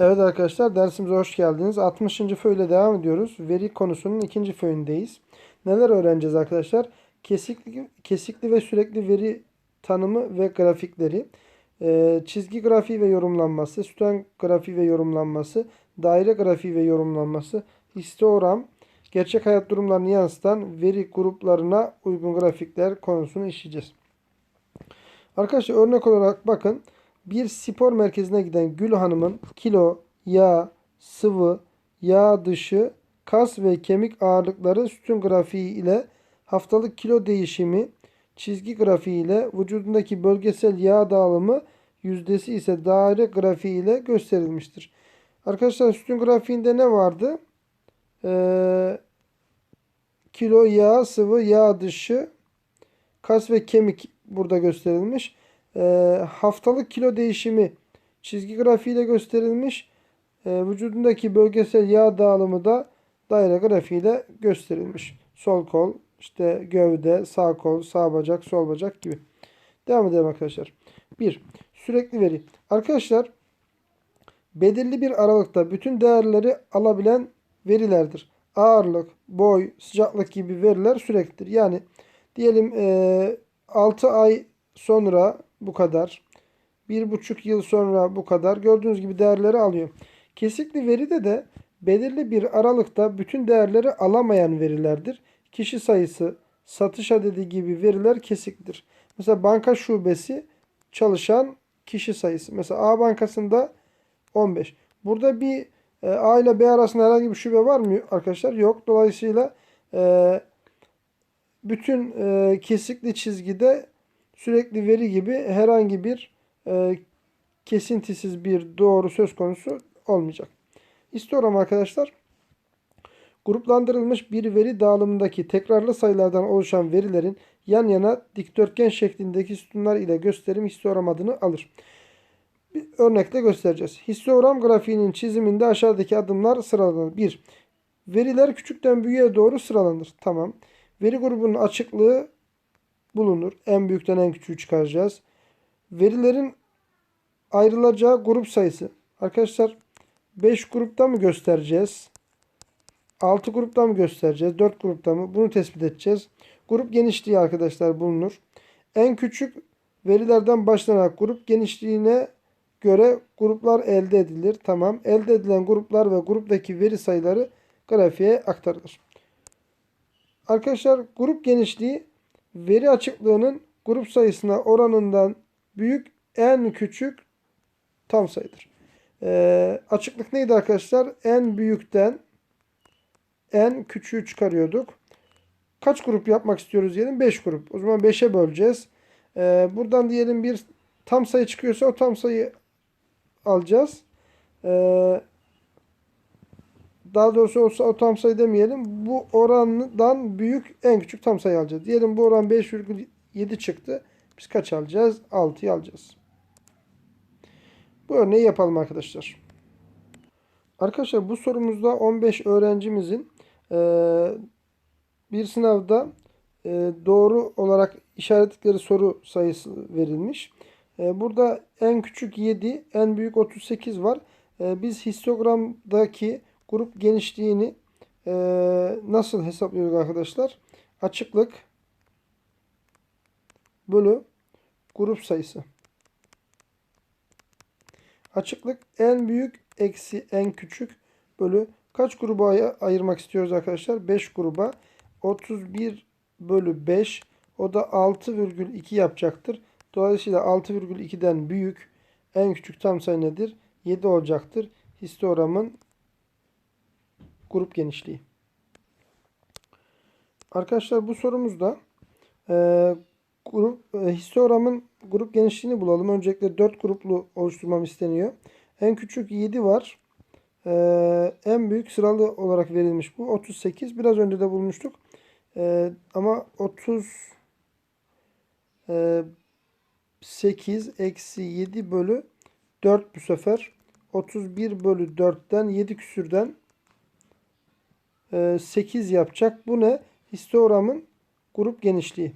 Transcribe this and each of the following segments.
Evet arkadaşlar dersimize hoş geldiniz. 60. föyle devam ediyoruz. Veri konusunun ikinci föyündeyiz. Neler öğreneceğiz arkadaşlar? Kesikli, kesikli ve sürekli veri tanımı ve grafikleri, e, çizgi grafiği ve yorumlanması, sütun grafiği ve yorumlanması, daire grafiği ve yorumlanması, histogram, gerçek hayat durumlarını yansıtan veri gruplarına uygun grafikler konusunu işleyeceğiz. Arkadaşlar örnek olarak bakın bir spor merkezine giden Gül Hanım'ın kilo, yağ, sıvı, yağ dışı, kas ve kemik ağırlıkları sütun grafiği ile haftalık kilo değişimi, çizgi grafiği ile vücudundaki bölgesel yağ dağılımı yüzdesi ise daire grafiği ile gösterilmiştir. Arkadaşlar sütun grafiğinde ne vardı? Ee, kilo, yağ, sıvı, yağ dışı, kas ve kemik burada gösterilmiş. Ee, haftalık kilo değişimi çizgi grafiğiyle gösterilmiş. Ee, vücudundaki bölgesel yağ dağılımı da daire grafiğiyle gösterilmiş. Sol kol, işte gövde, sağ kol, sağ bacak, sol bacak gibi. Devam edelim arkadaşlar. 1. Sürekli veri. Arkadaşlar belirli bir aralıkta bütün değerleri alabilen verilerdir. Ağırlık, boy, sıcaklık gibi veriler süreklidir. Yani diyelim e, 6 ay sonra bu kadar. Bir buçuk yıl sonra bu kadar. Gördüğünüz gibi değerleri alıyor. Kesikli veride de belirli bir aralıkta bütün değerleri alamayan verilerdir. Kişi sayısı, satış adedi gibi veriler kesiktir. Mesela banka şubesi çalışan kişi sayısı. Mesela A bankasında 15. Burada bir e, A ile B arasında herhangi bir şube var mı arkadaşlar? Yok. Dolayısıyla e, bütün e, kesikli çizgide sürekli veri gibi herhangi bir e, kesintisiz bir doğru söz konusu olmayacak. İstiyorum arkadaşlar. Gruplandırılmış bir veri dağılımındaki tekrarlı sayılardan oluşan verilerin yan yana dikdörtgen şeklindeki sütunlar ile gösterim histogram adını alır. Bir örnekle göstereceğiz. Histogram grafiğinin çiziminde aşağıdaki adımlar sıralanır. 1. Veriler küçükten büyüğe doğru sıralanır. Tamam. Veri grubunun açıklığı bulunur. En büyükten en küçüğü çıkaracağız. Verilerin ayrılacağı grup sayısı. Arkadaşlar 5 grupta mı göstereceğiz? 6 grupta mı göstereceğiz? 4 grupta mı? Bunu tespit edeceğiz. Grup genişliği arkadaşlar bulunur. En küçük verilerden başlanarak grup genişliğine göre gruplar elde edilir. Tamam. Elde edilen gruplar ve gruptaki veri sayıları grafiğe aktarılır. Arkadaşlar grup genişliği veri açıklığının grup sayısına oranından büyük en küçük tam sayıdır. Ee, açıklık neydi arkadaşlar? En büyükten en küçüğü çıkarıyorduk. Kaç grup yapmak istiyoruz diyelim? 5 grup. O zaman 5'e böleceğiz. Ee, buradan diyelim bir tam sayı çıkıyorsa o tam sayı alacağız. Ee, daha doğrusu olsa o tam sayı demeyelim. Bu orandan büyük en küçük tam sayı alacağız. Diyelim bu oran 5,7 çıktı. Biz kaç alacağız? 6'yı alacağız. Bu örneği yapalım arkadaşlar. Arkadaşlar bu sorumuzda 15 öğrencimizin e, bir sınavda e, doğru olarak işaretledikleri soru sayısı verilmiş. E, burada en küçük 7, en büyük 38 var. E, biz histogramdaki grup genişliğini e, nasıl hesaplıyoruz arkadaşlar? Açıklık bölü grup sayısı. Açıklık en büyük eksi en küçük bölü kaç gruba ay- ayırmak istiyoruz arkadaşlar? 5 gruba. 31 bölü 5 o da 6,2 yapacaktır. Dolayısıyla 6,2'den büyük en küçük tam sayı nedir? 7 olacaktır. Histogramın grup genişliği. Arkadaşlar bu sorumuzda e, grup e, histogramın grup genişliğini bulalım. Öncelikle 4 gruplu oluşturmam isteniyor. En küçük 7 var. E, en büyük sıralı olarak verilmiş bu. 38. Biraz önce de bulmuştuk. E, ama 30 e, 8 eksi 7 bölü 4 bu sefer. 31 bölü 4'ten 7 küsürden 8 yapacak. Bu ne? Histogramın grup genişliği.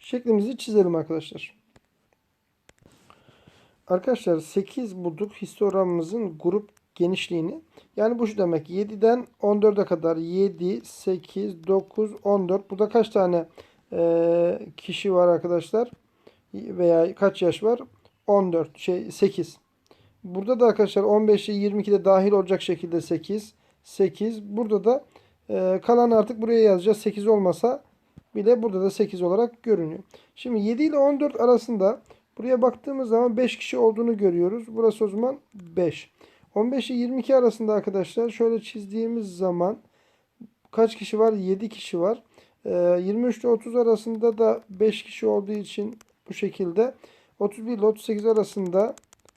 Şeklimizi çizelim arkadaşlar. Arkadaşlar 8 bulduk histogramımızın grup genişliğini. Yani bu şu demek 7'den 14'e kadar 7, 8, 9, 14. Burada kaç tane e, kişi var arkadaşlar? Veya kaç yaş var? 14 şey 8. Burada da arkadaşlar 15 ile 22 de dahil olacak şekilde 8. 8. Burada da e, kalan artık buraya yazacağız. 8 olmasa bile burada da 8 olarak görünüyor. Şimdi 7 ile 14 arasında buraya baktığımız zaman 5 kişi olduğunu görüyoruz. Burası o zaman 5. 15 ile 22 arasında arkadaşlar şöyle çizdiğimiz zaman kaç kişi var? 7 kişi var. E, 23 ile 30 arasında da 5 kişi olduğu için bu şekilde. 31 ile 38 arasında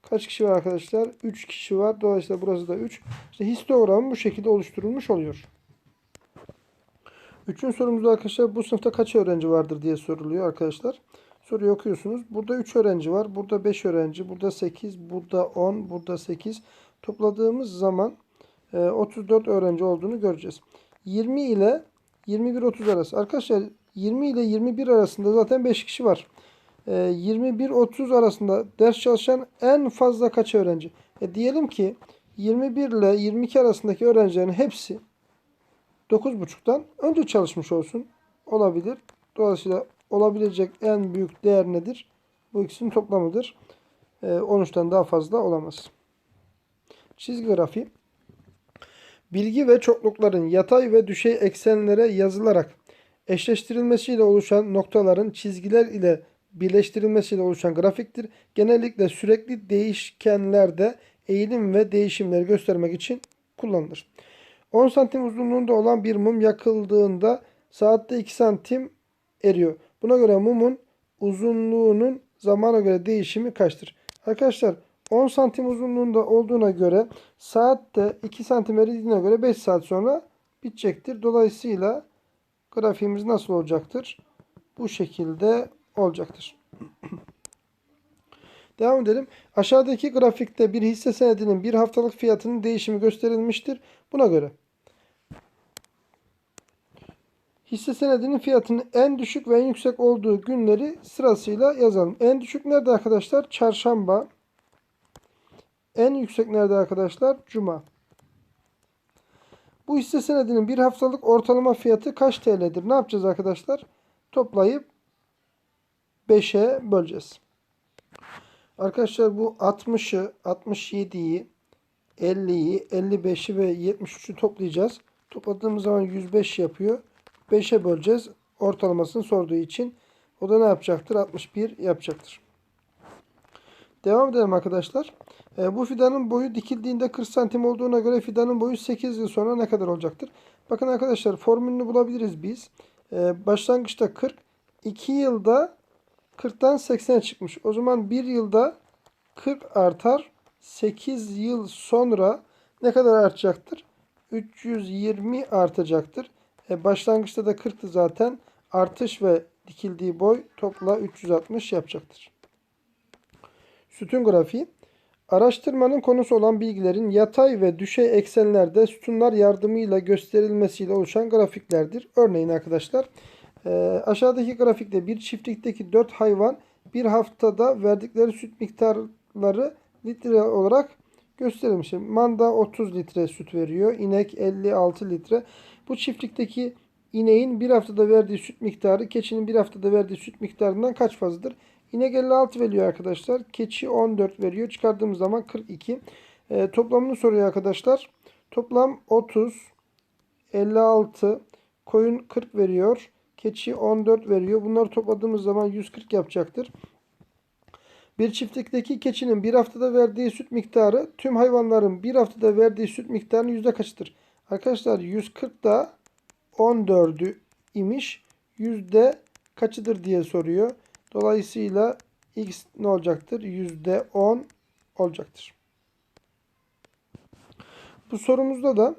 kaç kişi var arkadaşlar? 3 kişi var. Dolayısıyla burası da 3. İşte histogram bu şekilde oluşturulmuş oluyor. Üçüncü sorumuzda arkadaşlar bu sınıfta kaç öğrenci vardır diye soruluyor arkadaşlar. Soruyu okuyorsunuz. Burada 3 öğrenci var. Burada 5 öğrenci. Burada 8. Burada 10. Burada 8. Topladığımız zaman e, 34 öğrenci olduğunu göreceğiz. 20 ile 21-30 arası. Arkadaşlar 20 ile 21 arasında zaten 5 kişi var. E, 21-30 arasında ders çalışan en fazla kaç öğrenci? E, diyelim ki 21 ile 22 arasındaki öğrencilerin hepsi 9.5'tan önce çalışmış olsun. Olabilir. Dolayısıyla olabilecek en büyük değer nedir? Bu ikisinin toplamıdır. E, 13'ten daha fazla olamaz. Çizgi grafiği. Bilgi ve çoklukların yatay ve düşey eksenlere yazılarak eşleştirilmesiyle oluşan noktaların çizgiler ile birleştirilmesiyle oluşan grafiktir. Genellikle sürekli değişkenlerde eğilim ve değişimleri göstermek için kullanılır. 10 santim uzunluğunda olan bir mum yakıldığında saatte 2 santim eriyor. Buna göre mumun uzunluğunun zamana göre değişimi kaçtır? Arkadaşlar 10 santim uzunluğunda olduğuna göre saatte 2 santim eridiğine göre 5 saat sonra bitecektir. Dolayısıyla grafiğimiz nasıl olacaktır? Bu şekilde olacaktır. Devam edelim. Aşağıdaki grafikte bir hisse senedinin bir haftalık fiyatının değişimi gösterilmiştir. Buna göre hisse senedinin fiyatının en düşük ve en yüksek olduğu günleri sırasıyla yazalım. En düşük nerede arkadaşlar? Çarşamba. En yüksek nerede arkadaşlar? Cuma. Bu hisse senedinin bir haftalık ortalama fiyatı kaç TL'dir? Ne yapacağız arkadaşlar? Toplayıp 5'e böleceğiz. Arkadaşlar bu 60'ı, 67'yi, 50'yi, 55'i ve 73'ü toplayacağız. Topladığımız zaman 105 yapıyor. 5'e böleceğiz. Ortalamasını sorduğu için. O da ne yapacaktır? 61 yapacaktır. Devam edelim arkadaşlar. E, bu fidanın boyu dikildiğinde 40 santim olduğuna göre fidanın boyu 8 yıl sonra ne kadar olacaktır? Bakın arkadaşlar formülünü bulabiliriz biz. E, başlangıçta 40. 2 yılda 40'tan 80'e çıkmış. O zaman 1 yılda 40 artar. 8 yıl sonra ne kadar artacaktır? 320 artacaktır. E, başlangıçta da 40'tı zaten. Artış ve dikildiği boy topla 360 yapacaktır. Sütun grafiği. Araştırmanın konusu olan bilgilerin yatay ve düşey eksenlerde sütunlar yardımıyla gösterilmesiyle oluşan grafiklerdir. Örneğin arkadaşlar e, aşağıdaki grafikte bir çiftlikteki 4 hayvan bir haftada verdikleri süt miktarları litre olarak gösterilmiş. Manda 30 litre süt veriyor. İnek 56 litre. Bu çiftlikteki ineğin bir haftada verdiği süt miktarı keçinin bir haftada verdiği süt miktarından kaç fazladır? İnek 56 veriyor arkadaşlar. Keçi 14 veriyor. Çıkardığımız zaman 42. E, toplamını soruyor arkadaşlar. Toplam 30, 56, koyun 40 veriyor. Keçi 14 veriyor. Bunları topladığımız zaman 140 yapacaktır. Bir çiftlikteki keçinin bir haftada verdiği süt miktarı tüm hayvanların bir haftada verdiği süt miktarının yüzde kaçıdır? Arkadaşlar 140 da 14'ü imiş. Yüzde kaçıdır diye soruyor. Dolayısıyla x ne olacaktır? Yüzde 10 olacaktır. Bu sorumuzda da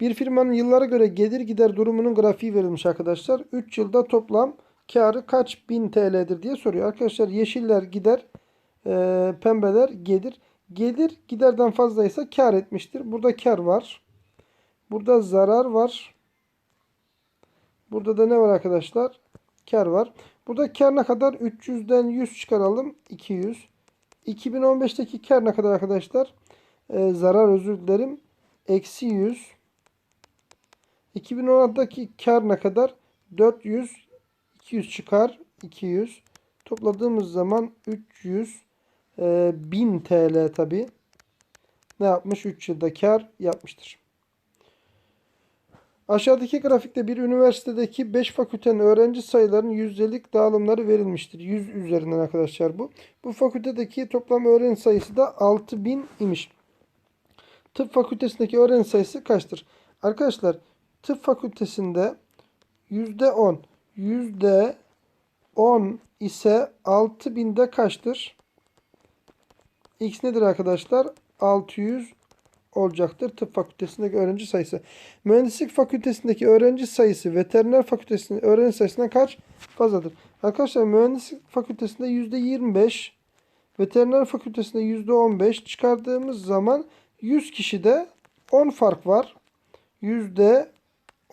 bir firmanın yıllara göre gelir gider durumunun grafiği verilmiş arkadaşlar. 3 yılda toplam karı kaç bin TL'dir diye soruyor. Arkadaşlar yeşiller gider, e, pembeler gelir. Gelir giderden fazlaysa kar etmiştir. Burada kar var. Burada zarar var. Burada da ne var arkadaşlar? Kar var. Burada kar ne kadar? 300'den 100 çıkaralım. 200. 2015'teki kar ne kadar arkadaşlar? Ee, zarar özür dilerim. Eksi 100. 2016'daki kar ne kadar? 400. 200 çıkar. 200. Topladığımız zaman 300. Ee, 1000 TL tabi. Ne yapmış? 3 yılda kar yapmıştır. Aşağıdaki grafikte bir üniversitedeki 5 fakültenin öğrenci sayılarının yüzdelik dağılımları verilmiştir. 100 üzerinden arkadaşlar bu. Bu fakültedeki toplam öğrenci sayısı da 6000 imiş. Tıp fakültesindeki öğrenci sayısı kaçtır? Arkadaşlar tıp fakültesinde %10 %10 ise 6000'de kaçtır? X nedir arkadaşlar? 600 olacaktır tıp fakültesindeki öğrenci sayısı. Mühendislik fakültesindeki öğrenci sayısı veteriner fakültesinin öğrenci sayısından kaç fazladır? Arkadaşlar mühendislik fakültesinde %25, veteriner fakültesinde %15 çıkardığımız zaman 100 kişide 10 fark var. Yüzde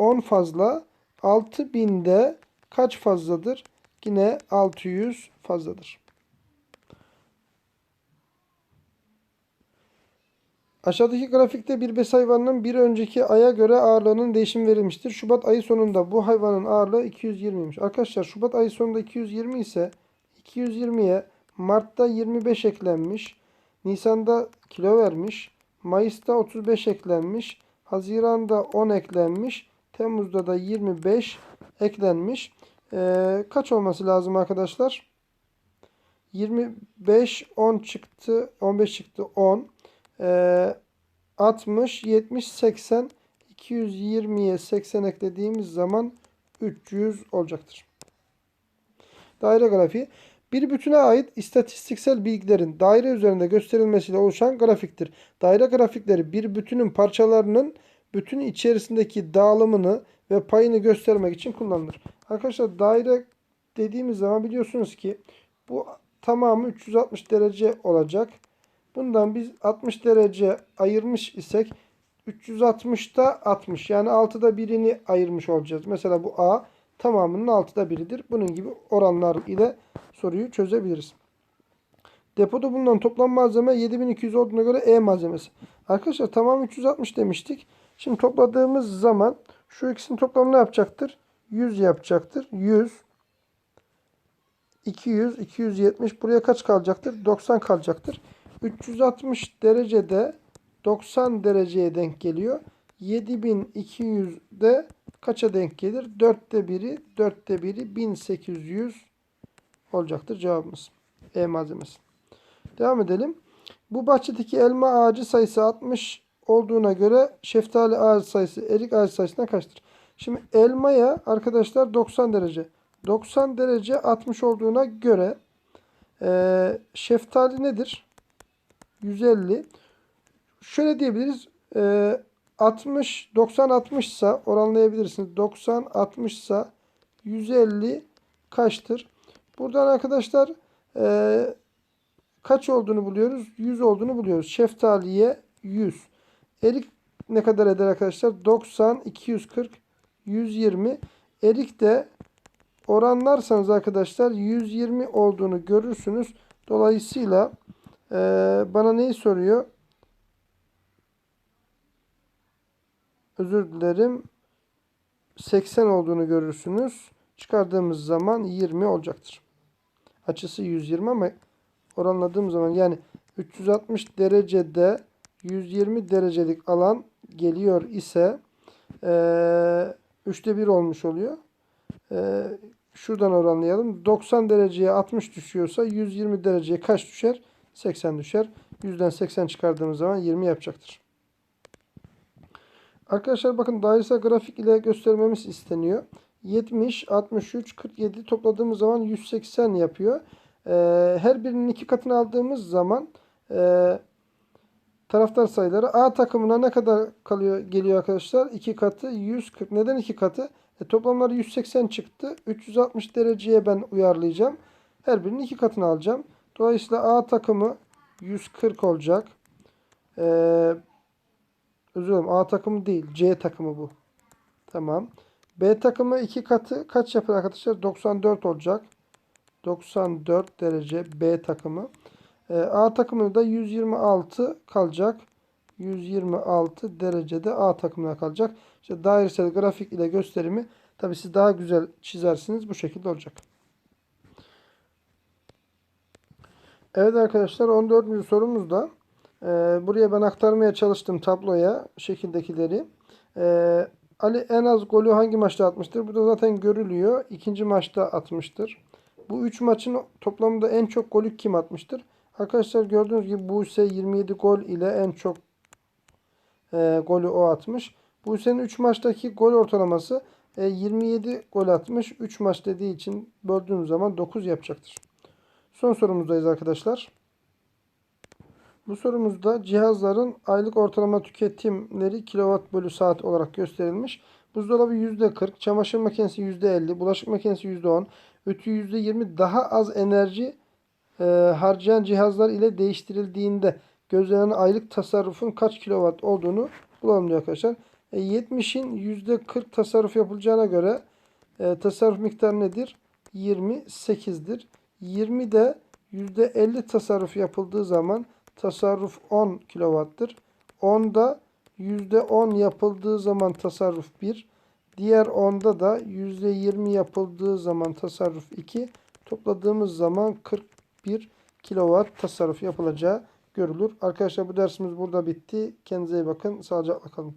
10 fazla. 6000'de kaç fazladır? Yine 600 fazladır. Aşağıdaki grafikte bir bes hayvanının bir önceki aya göre ağırlığının değişimi verilmiştir. Şubat ayı sonunda bu hayvanın ağırlığı 220'ymiş. Arkadaşlar Şubat ayı sonunda 220 ise 220'ye Mart'ta 25 eklenmiş. Nisan'da kilo vermiş. Mayıs'ta 35 eklenmiş. Haziran'da 10 eklenmiş. Temmuz'da da 25 eklenmiş. Ee, kaç olması lazım arkadaşlar? 25 10 çıktı. 15 çıktı 10. Ee, 60 70 80 220'ye 80 eklediğimiz zaman 300 olacaktır. Daire grafiği bir bütüne ait istatistiksel bilgilerin daire üzerinde gösterilmesiyle oluşan grafiktir. Daire grafikleri bir bütünün parçalarının bütün içerisindeki dağılımını ve payını göstermek için kullanılır. Arkadaşlar daire dediğimiz zaman biliyorsunuz ki bu tamamı 360 derece olacak. Bundan biz 60 derece ayırmış isek 360'da 60 yani 6'da birini ayırmış olacağız. Mesela bu A tamamının 6'da biridir. Bunun gibi oranlar ile soruyu çözebiliriz. Depoda bulunan toplam malzeme 7200 olduğuna göre E malzemesi. Arkadaşlar tamam 360 demiştik. Şimdi topladığımız zaman şu ikisinin toplamı ne yapacaktır? 100 yapacaktır. 100 200 270 buraya kaç kalacaktır? 90 kalacaktır. 360 derecede 90 dereceye denk geliyor. 7200 de kaça denk gelir? 4'te 1'i 4'te 1'i 1800 olacaktır cevabımız. E malzemesi. Devam edelim. Bu bahçedeki elma ağacı sayısı 60 olduğuna göre şeftali ağacı sayısı erik ağacı sayısına kaçtır? Şimdi elmaya arkadaşlar 90 derece. 90 derece 60 olduğuna göre e, şeftali nedir? 150. Şöyle diyebiliriz. E, 60 90 60 ise oranlayabilirsiniz. 90 60 ise 150 kaçtır? Buradan arkadaşlar e, kaç olduğunu buluyoruz? 100 olduğunu buluyoruz. Şeftaliye 100. Erik ne kadar eder arkadaşlar? 90, 240, 120. Erik de oranlarsanız arkadaşlar 120 olduğunu görürsünüz. Dolayısıyla e, bana neyi soruyor? Özür dilerim. 80 olduğunu görürsünüz. Çıkardığımız zaman 20 olacaktır. Açısı 120 ama oranladığım zaman yani 360 derecede 120 derecelik alan geliyor ise e, üçte 1 olmuş oluyor. E, şuradan oranlayalım. 90 dereceye 60 düşüyorsa 120 dereceye kaç düşer? 80 düşer. 100'den 80 çıkardığımız zaman 20 yapacaktır. Arkadaşlar bakın dairesel grafik ile göstermemiz isteniyor. 70, 63, 47 topladığımız zaman 180 yapıyor. Ee, her birinin iki katını aldığımız zaman e, taraftar sayıları A takımına ne kadar kalıyor geliyor arkadaşlar? 2 katı 140. Neden 2 katı? E, toplamları 180 çıktı. 360 dereceye ben uyarlayacağım. Her birinin iki katını alacağım. Dolayısıyla A takımı 140 olacak. Ee, özür dilerim A takımı değil. C takımı bu. Tamam. B takımı iki katı kaç yapar arkadaşlar? 94 olacak. 94 derece B takımı. E, A takımında 126 kalacak. 126 derecede A takımına kalacak. İşte dairesel grafik ile gösterimi tabi siz daha güzel çizersiniz. Bu şekilde olacak. Evet arkadaşlar 14. sorumuzda e, buraya ben aktarmaya çalıştım tabloya şekildekileri. E, Ali en az golü hangi maçta atmıştır? Bu da zaten görülüyor. İkinci maçta atmıştır. Bu üç maçın toplamında en çok golü kim atmıştır? Arkadaşlar gördüğünüz gibi Buse 27 gol ile en çok e, golü o atmış. Buse'nin 3 maçtaki gol ortalaması e, 27 gol atmış. 3 maç dediği için böldüğümüz zaman 9 yapacaktır. Son sorumuzdayız arkadaşlar. Bu sorumuzda cihazların aylık ortalama tüketimleri kilowatt bölü saat olarak gösterilmiş. Buzdolabı %40, çamaşır makinesi %50, bulaşık makinesi %10, ütü %20 daha az enerji e, harcayan cihazlar ile değiştirildiğinde gözlenen aylık tasarrufun kaç kilowatt olduğunu bulalım diyor arkadaşlar. E, 70'in %40 tasarruf yapılacağına göre e, tasarruf miktarı nedir? 28'dir. 20 de %50 tasarruf yapıldığı zaman tasarruf 10 kilowattır. 10'da %10 yapıldığı zaman tasarruf 1. Diğer 10'da da %20 yapıldığı zaman tasarruf 2. Topladığımız zaman 41 kilowatt tasarruf yapılacağı görülür. Arkadaşlar bu dersimiz burada bitti. Kendinize iyi bakın. Sağlıcakla kalın.